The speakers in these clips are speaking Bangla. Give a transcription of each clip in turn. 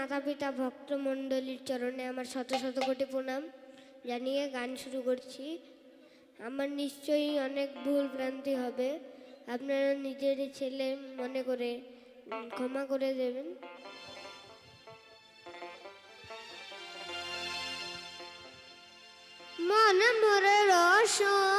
মাতা পিতা ভক্তমণ্ডলীর চরণে আমার শত শত কোটি প্রণাম জানিয়ে গান শুরু করছি। আমার নিশ্চয়ই অনেক ভুল ভ্রান্তি হবে। আপনারা নিজের ছেলে মনে করে ক্ষমা করে দেবেন। মন ভরে রসন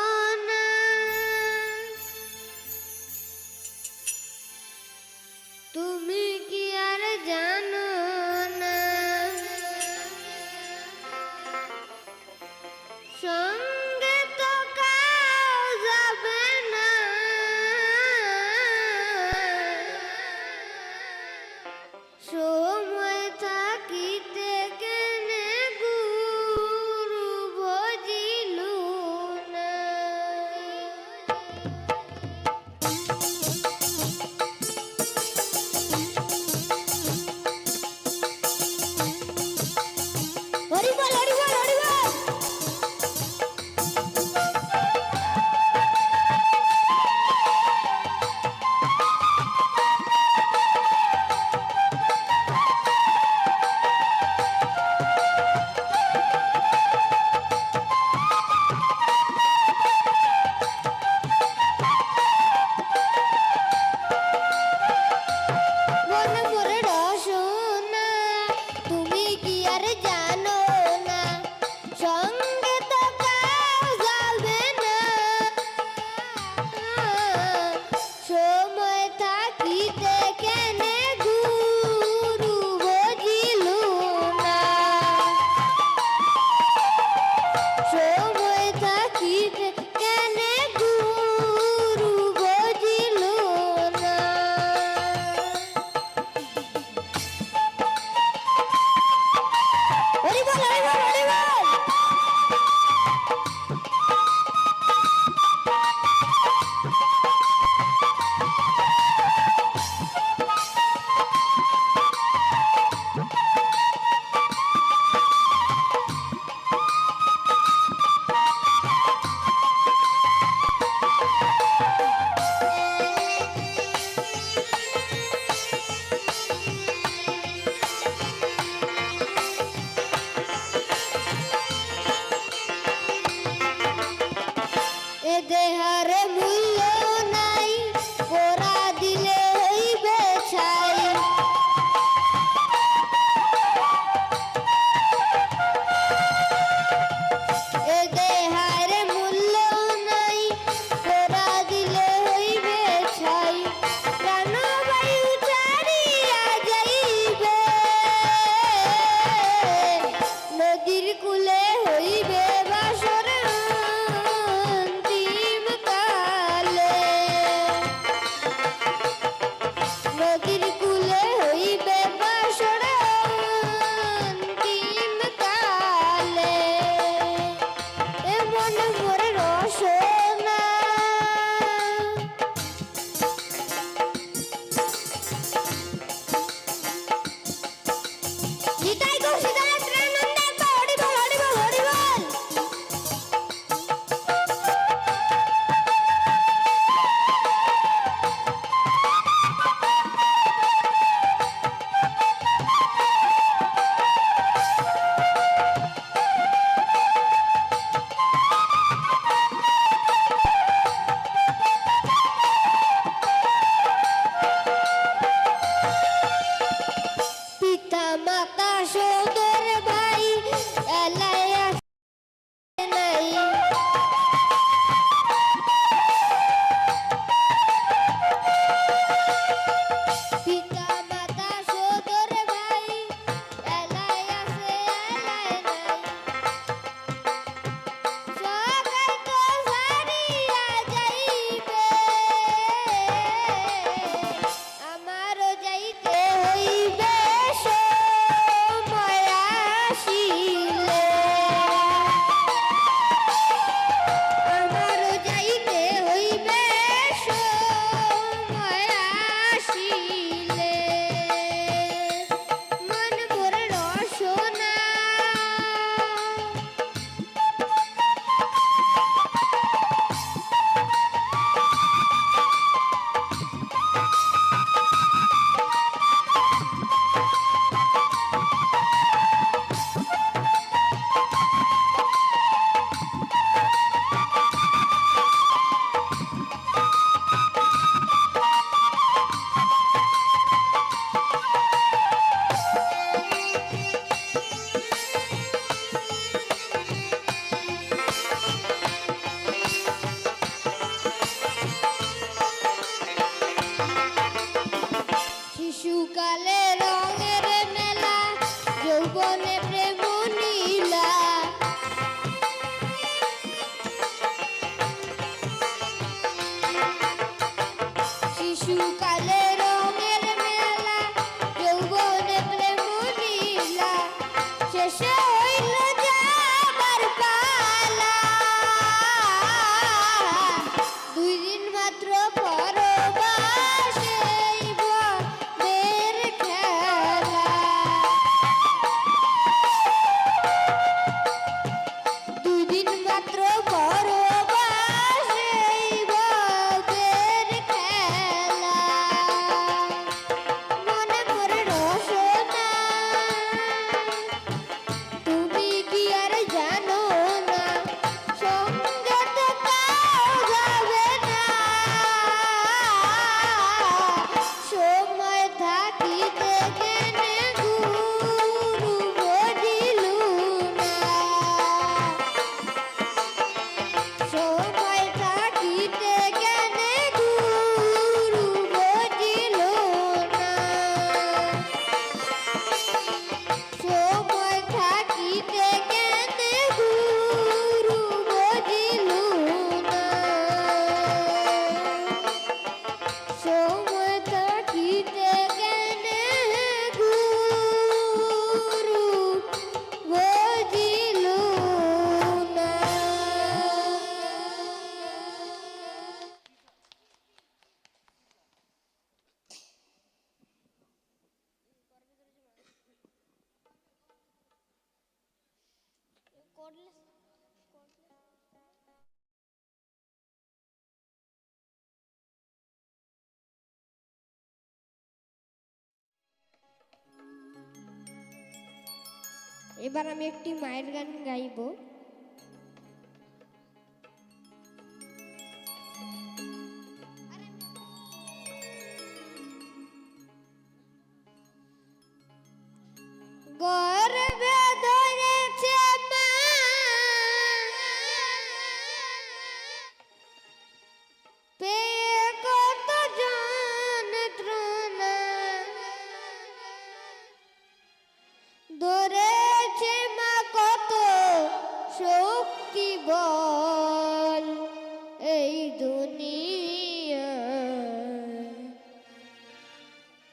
এবার আমি একটি মায়ের গান গাইব।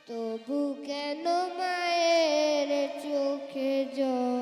তবু কেন মায়ের চোখে জল?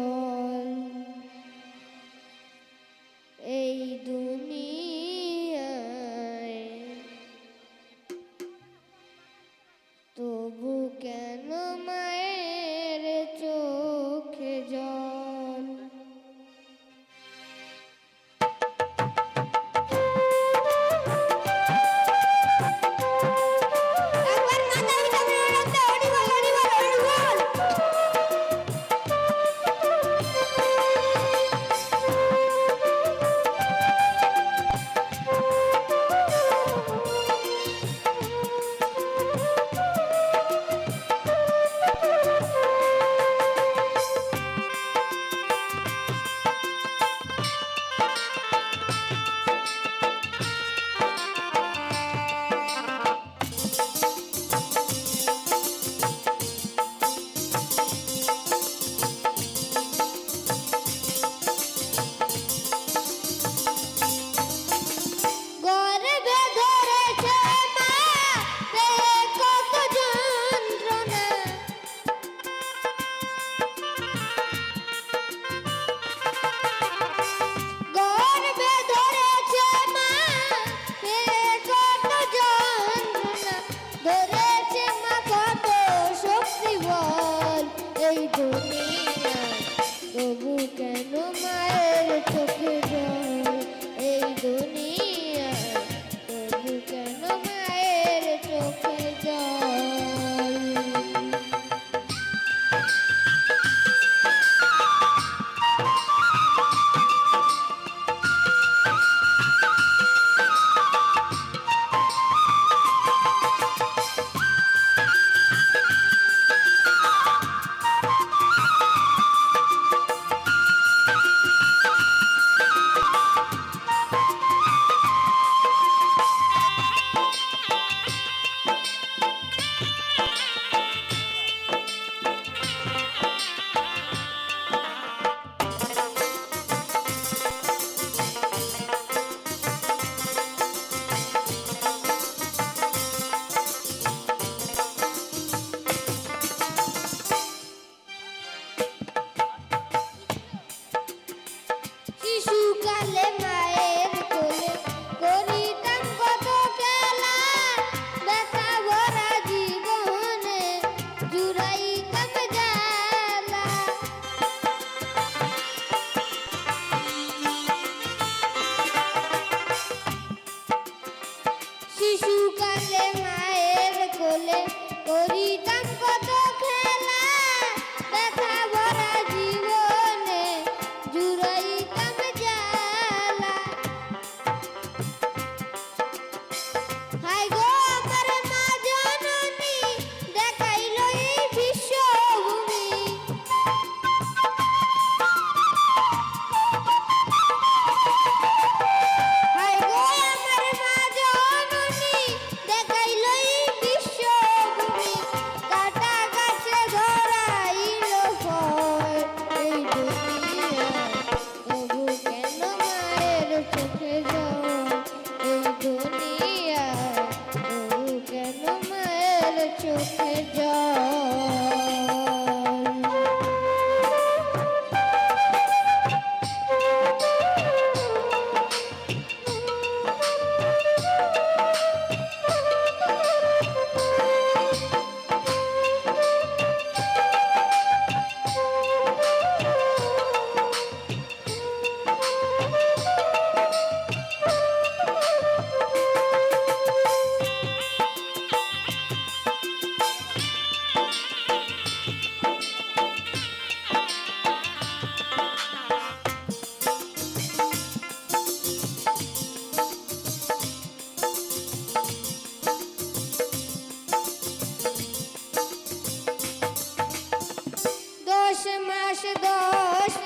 দশ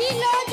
দিন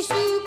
düşün